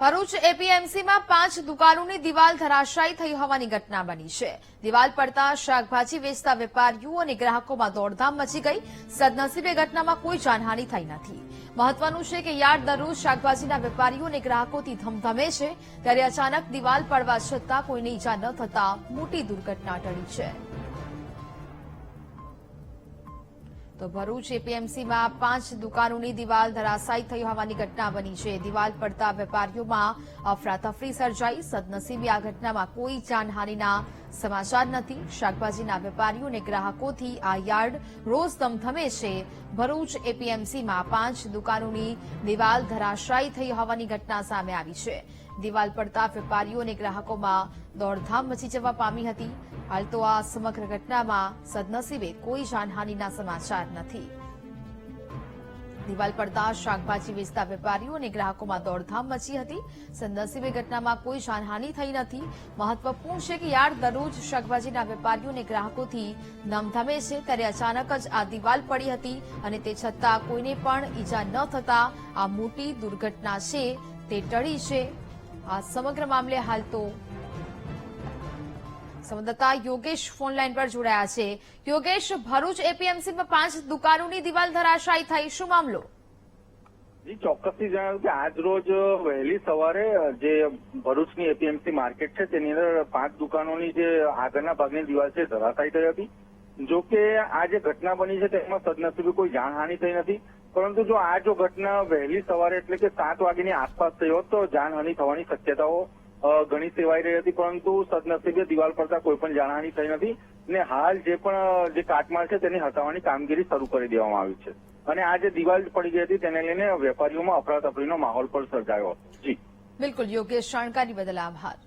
ભરૂચ એપીએમસીમાં પાંચ દુકાનોની દિવાલ ધરાશાયી થઈ હોવાની ઘટના બની છે. દિવાલ પડતા શાકભાજી વેચતા વેપારીઓ અને ગ્રાહકોમાં દોડધામ મચી ગઈ. સદનસીબે ઘટનામાં કોઈ જાનહાનિ થઈ નથી. મહત્વનું છે કે યાર્ડ દરરોજ શાકભાજીના વેપારીઓ અને ગ્રાહકોથી ધમધમે છે. ત્યારે અચાનક દિવાલ પડવા છતાં કોઈને ઈજા ન થતા મોટી દુર્ઘટના ટળી છે. તો ભરૂચ એપીએમસીમાં પાંચ દુકાનોની દિવાલ ધરાશાયી થઈ હોવાની ઘટના બની છે. દિવાલ પડતા વેપારીઓમાં અફરાતફરી સર્જાઈ. સદનસીબે આ ઘટનામાં કોઈ જાનહાનિના સમાચાર નથી. શાકભાજીના વેપારીઓ અને ગ્રાહકોથી આ યાર્ડ રોજ ધમધમે છે. ભરૂચ એપીએમસીમાં પાંચ દુકાનોની દિવાલ ધરાશાયી થઈ હોવાની ઘટના સામે આવી છે. દિવાલ પડતા વેપારીઓ અને ગ્રાહકોમાં દોડધામ મચી જવા પામી હતી. હાલ તો આ સમગ્ર ઘટનામાં સદનસીબે કોઈ જાનહાનિના સમાચાર નથી. દિવાલ પડતા શાકભાજી વેચતા વેપારીઓ અને ગ્રાહકોમાં દોડધામ મચી હતી. સદનસીબે ઘટનામાં કોઈ જાનહાનિ થઈ નથી. મહત્વપૂર્ણ છે કે યાર દરરોજ શાકભાજીના વેપારીઓ અને ગ્રાહકોથી ધમધમે છે ત્યારે અચાનક જ આ દિવાલ પડી હતી અને તે છતાં કોઈને પણ ઈજા ન થતા આ મોટી દુર્ઘટના છે તે ટળી છે. આ સમગ્ર મામલે હાલ તો સંવાદદાતા યોગેશ ફોન લાઈન પર જોડાયા છે. યોગેશ, ભરૂચ એપીએમસીમાં પાંચ દુકાનોની દિવાલ ધરાશાયી થઈ. શું મામલો? ચોક્કસથી જણાવ્યું કે આજ રોજ વહેલી સવારે જે ભરૂચની એપીએમસી માર્કેટ છે, તેની અંદર પાંચ દુકાનોની જે આગળના ભાગની દિવાલ છે, ધરાશાયી થઈ હતી. જો કે આ જે ઘટના બની છે, તેમાં સદનસીબે કોઈ જાનહાનિ થઈ નથી. પરંતુ જો આ જો ઘટના વહેલી સવારે એટલે કે સાત વાગ્યાની આસપાસ થઈ તો જાનહાની થવાની શક્યતાઓ ઘણી સેવાઈ રહી હતી. પરંતુ સદનસીબે દિવાલ પડતા કોઈ પણ જાણહાની થઈ નથી ને હાલ જે પણ જે કાટમાળ છે તેની હટાવવાની કામગીરી શરૂ કરી દેવામાં આવી છે. અને આ જે દિવાલ પડી ગઈ હતી તેને લઈને વેપારીઓમાં અફરાતફરીનો માહોલ પણ સર્જાયો. હતો જી. બિલકુલ, યોગેશ, જાણકારી બદલ આભાર.